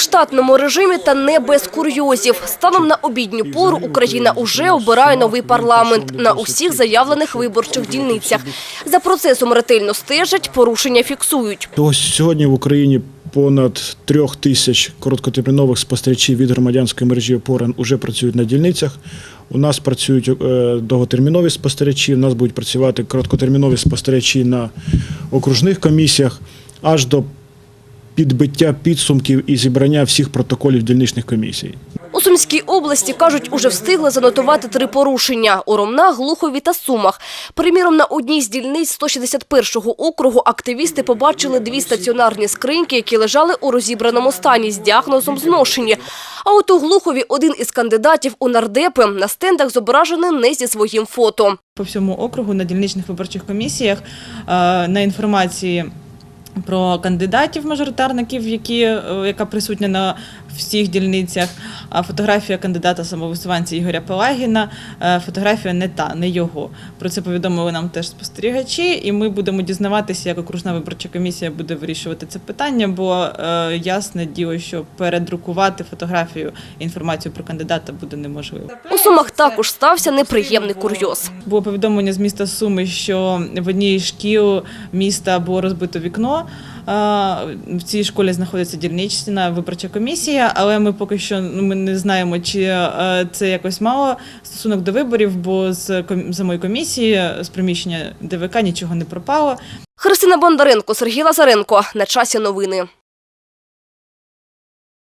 Штатному режимі та не без курйозів. Станом на обідню пору Україна уже обирає новий парламент на усіх заявлених виборчих дільницях. За процесом ретельно стежать, порушення фіксують. Ось сьогодні в Україні понад трьох тисяч короткотермінових спостерігачів від громадянської мережі опорен уже працюють на дільницях. У нас працюють е, довготермінові спостерігачі, у нас будуть працювати короткотермінові спостерігачі на окружних комісіях аж до підбиття підсумків і зібрання всіх протоколів дільничних комісій. У Сумській області, кажуть, уже встигли занотувати три порушення – у Ромнах, Глухові та Сумах. Приміром, на одній з дільниць 161-го округу активісти побачили дві стаціонарні скриньки, які лежали у розібраному стані з діагнозом зношені. А от у Глухові один із кандидатів у нардепи на стендах зображений не зі своїм фото. по всьому округу на дільничних виборчих комісіях е, на інформації про кандидатів мажоритарників, які, е, яка присутня на всіх дільницях. А фотографія кандидата самовисуванця Ігоря Пелагіна, е, фотографія не та, не його. Про це повідомили нам теж спостерігачі, і ми будемо дізнаватися, як окружна виборча комісія буде вирішувати це питання, бо е, ясне діло, що передрукувати фотографію інформацію про кандидата буде неможливо. У Сумах також стався неприємний курйоз. Було повідомлення з міста Суми, що в одній шкіл міста було розбито вікно. В цій школі знаходиться дільнична виборча комісія, але ми поки що ну, ми не знаємо, чи е, це якось мало стосунок до виборів, бо з самої комісії, з приміщення ДВК нічого не пропало. Христина Бондаренко, Сергій Лазаренко. На часі новини.